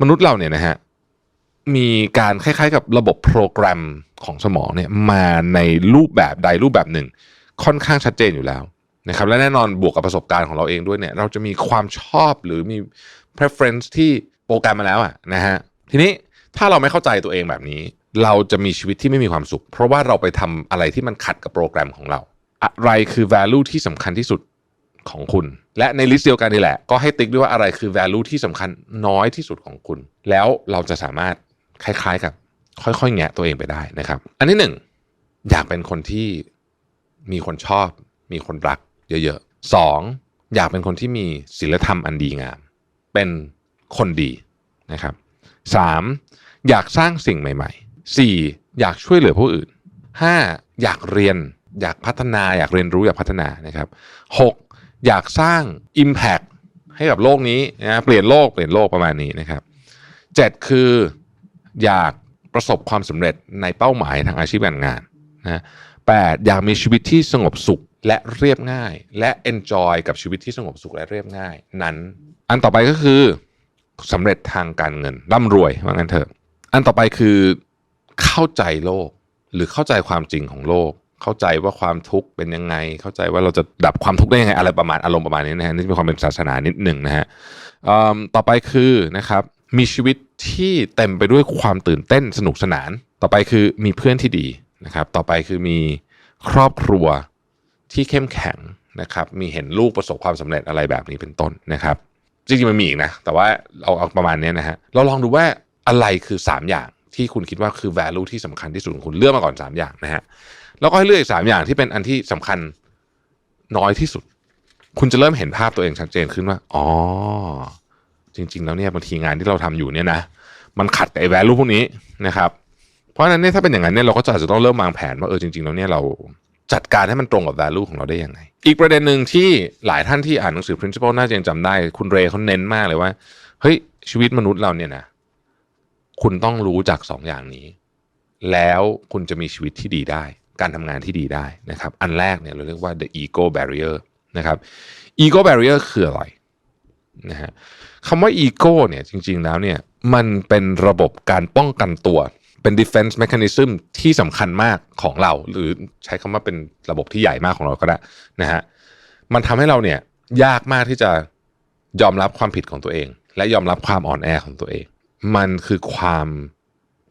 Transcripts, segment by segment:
มนุษย์เราเนี่ยนะฮะมีการคล้าย ๆ กับระบบโปรแกรมของสมองเนี่ยมาในรูปแบบใดรูปแบบหนึ่ง ค่อนข้างชัดเจนอยู่แล้วนะครับและแน่นอนบวกกับประสบการณ์ของเราเองด้วยเนี่ย เราจะมีความชอบหรือมี preference ที่โปรแกรมมาแล้วอะนะฮะทีนี้ถ้าเราไม่เข้าใจตัวเองแบบนี้ เราจะมีชีวิตที่ไม่มีความสุข เพราะว่าเราไปทำอะไรที่มันขัดกับโปรแกรมของเรา อะไรคือ value ที่สำคัญที่สุด ของคุณ และในลิสต์เดียวกันนี่แหละ ก็ให้ติ๊กด้วยว่าอะไรคือ value ที่สำคัญน้อยที่สุดของคุณ แล้วเราจะสามารถคล้ายๆกับ ค่อยๆแงะตัวเองไปได้นะครับ อันที่หนึ่งอยากเป็นคนที่มีคนชอบ มีคนรัก เยอะๆสองอยากเป็นคนที่มีศีลธรรมอันดีงาม เป็นคนดีนะครับสามอยากสร้างสิ่งใหม่ๆสี่อยากช่วยเหลือผู้อื่นห้าอยากเรียนอยากพัฒนาอยากเรียนรู้อยากพัฒนานะครับหก อยากสร้าง Impact ให้กับโลกนี้นะเปลี่ยนโลกเปลี่ยนโลกประมาณนี้นะครับเจ็ดคืออยากประสบความสำเร็จในเป้าหมายทางอาชีพการงานนะแปดอยากมีชีวิตที่สงบสุขและเรียบง่าย และ enjoy กับชีวิตที่สงบสุขและเรียบง่าย นั้นอันต่อไปก็คือสำเร็จทางการเงินร่ำรวยว่างั้นเถอะ อันต่อไปคือเข้าใจโลกหรือเข้าใจความจริงของโลก เข้าใจว่าความทุกข์เป็นยังไง เข้าใจว่าเราจะดับความทุกข์ได้ยังไงอะไรประมาณอารมณ์ประมาณนี้นะฮะนี่มีความเป็นศาสนานิดหนึ่งนะฮะต่อไปคือนะครับมีชีวิตที่เต็มไปด้วยความตื่นเต้นสนุกสนาน ต่อไปคือมีเพื่อนที่ดีนะครับ ต่อไปคือมีครอบครัวที่เข้มแข็งนะครับมีเห็นลูกประสบความสำเร็จอะไรแบบนี้เป็นต้นนะครับจริงๆมันมีอีกนะ แต่ว่าเอาเอาประมาณนี้นะฮะเราลองดูว่าอะไรคือ 3 อย่างที่คุณคิดว่าคือ value ที่สำคัญที่สุดของคุณเลือกมาก่อน 3 อย่างนะฮะ แล้วก็ให้เลือกอีกสามอย่างที่เป็นอันที่สำคัญน้อยที่สุด คุณจะเริ่มเห็นภาพตัวเองชัดเจนขึ้นว่าอ๋อจริง ๆ แล้วเนี่ยบางทีงานที่เราทำอยู่เนี่ยนะมันขัดกับไอ้ value พวกนี้นะครับ เพราะฉะนั้นเนี่ยถ้าเป็นอย่างนั้นเนี่ยเราก็จะอาจจะต้องเริ่มวางแผนว่าเออจริง ๆ แล้วเนี่ยเราจัดการให้มันตรงกับ value ของเราได้ยังไง อีกประเด็นหนึ่งที่หลายท่านที่อ่านหนังสือ principle น่าจะยังจำได้ คุณเรย์เขาเน้นมากเลยว่า เฮ้ย ชีวิตมนุษย์เราเนี่ยนะ คุณต้องรู้จากสองอย่างนี้ แล้วคุณจะมีชีวิตที่ดีได้ การทำงานที่ดีได้นะครับ อันแรกเนี่ยเราเรียกว่า the ego barrier นะครับ ego barrier คืออะไรนะฮะคำว่า ego เนี่ยจริง ๆ แล้วเนี่ยมันเป็นระบบการป้องกันตัวเป็น defense mechanism ที่สำคัญมากของเรา หรือใช้คำว่าเป็นระบบที่ใหญ่มากของเราก็ได้นะฮะมันทำให้เราเนี่ยยากมากที่จะยอมรับความผิดของตัวเอง และยอมรับความอ่อนแอของตัวเอง มันคือความ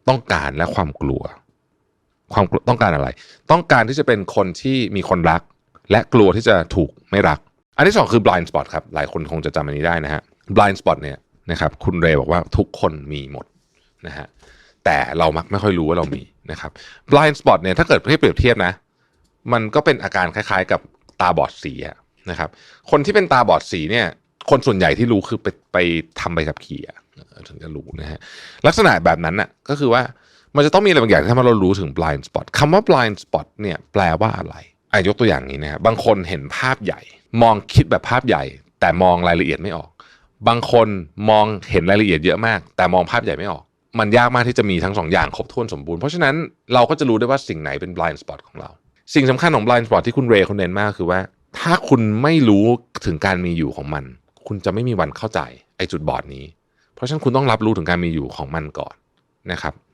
ต้องการและความกลัว ความต้องการอะไร ต้องการที่จะเป็นคนที่มีคนรัก และกลัวที่จะถูกไม่รัก อันที่สองคือ blind spot ครับ หลายคนคงจะจำอันนี้ได้นะฮะ blind spot เนี่ยนะครับคุณเรย์บอกว่าทุกคนมีหมดนะฮะแต่เรามักไม่ค่อยรู้ว่าเรามีนะครับ blind spot เนี่ยถ้าเกิดให้เปรียบเทียบนะ มันก็เป็นอาการคล้ายๆ กับตาบอดสีนะครับ คนที่เป็นตาบอดสีเนี่ยคนส่วนใหญ่ที่รู้คือไปไปทำใบขับขี่ถึงจะรู้นะฮะลักษณะแบบนั้นน่ะก็คือว่า มันจะต้องมีอะไรบางอย่างที่ทำให้เรารู้ถึง blind spot คำว่า blind spot เนี่ยแปลว่าอะไรอะยกตัวอย่างนี้นะครับบางคนเห็นภาพใหญ่ มองคิดแบบภาพใหญ่ แต่มองรายละเอียดไม่ออก บางคนมองเห็นรายละเอียดเยอะมาก แต่มองภาพใหญ่ไม่ออก มันยากมากที่จะมีทั้งสองอย่างครบถ้วนสมบูรณ์เพราะฉะนั้นเราก็จะรู้ได้ว่าสิ่งไหนเป็น blind spot ของเรา สิ่งสำคัญของ blind spot ที่คุณเรย์เขาเน้นมากคือว่า ถ้าคุณไม่รู้ถึงการมีอยู่ของมัน คุณจะไม่มีวันเข้าใจไอ้จุดบอดนี้ เพราะฉะนั้นคุณต้องรับรู้ถึงการมีอยู่ของมันก่อนนะครับ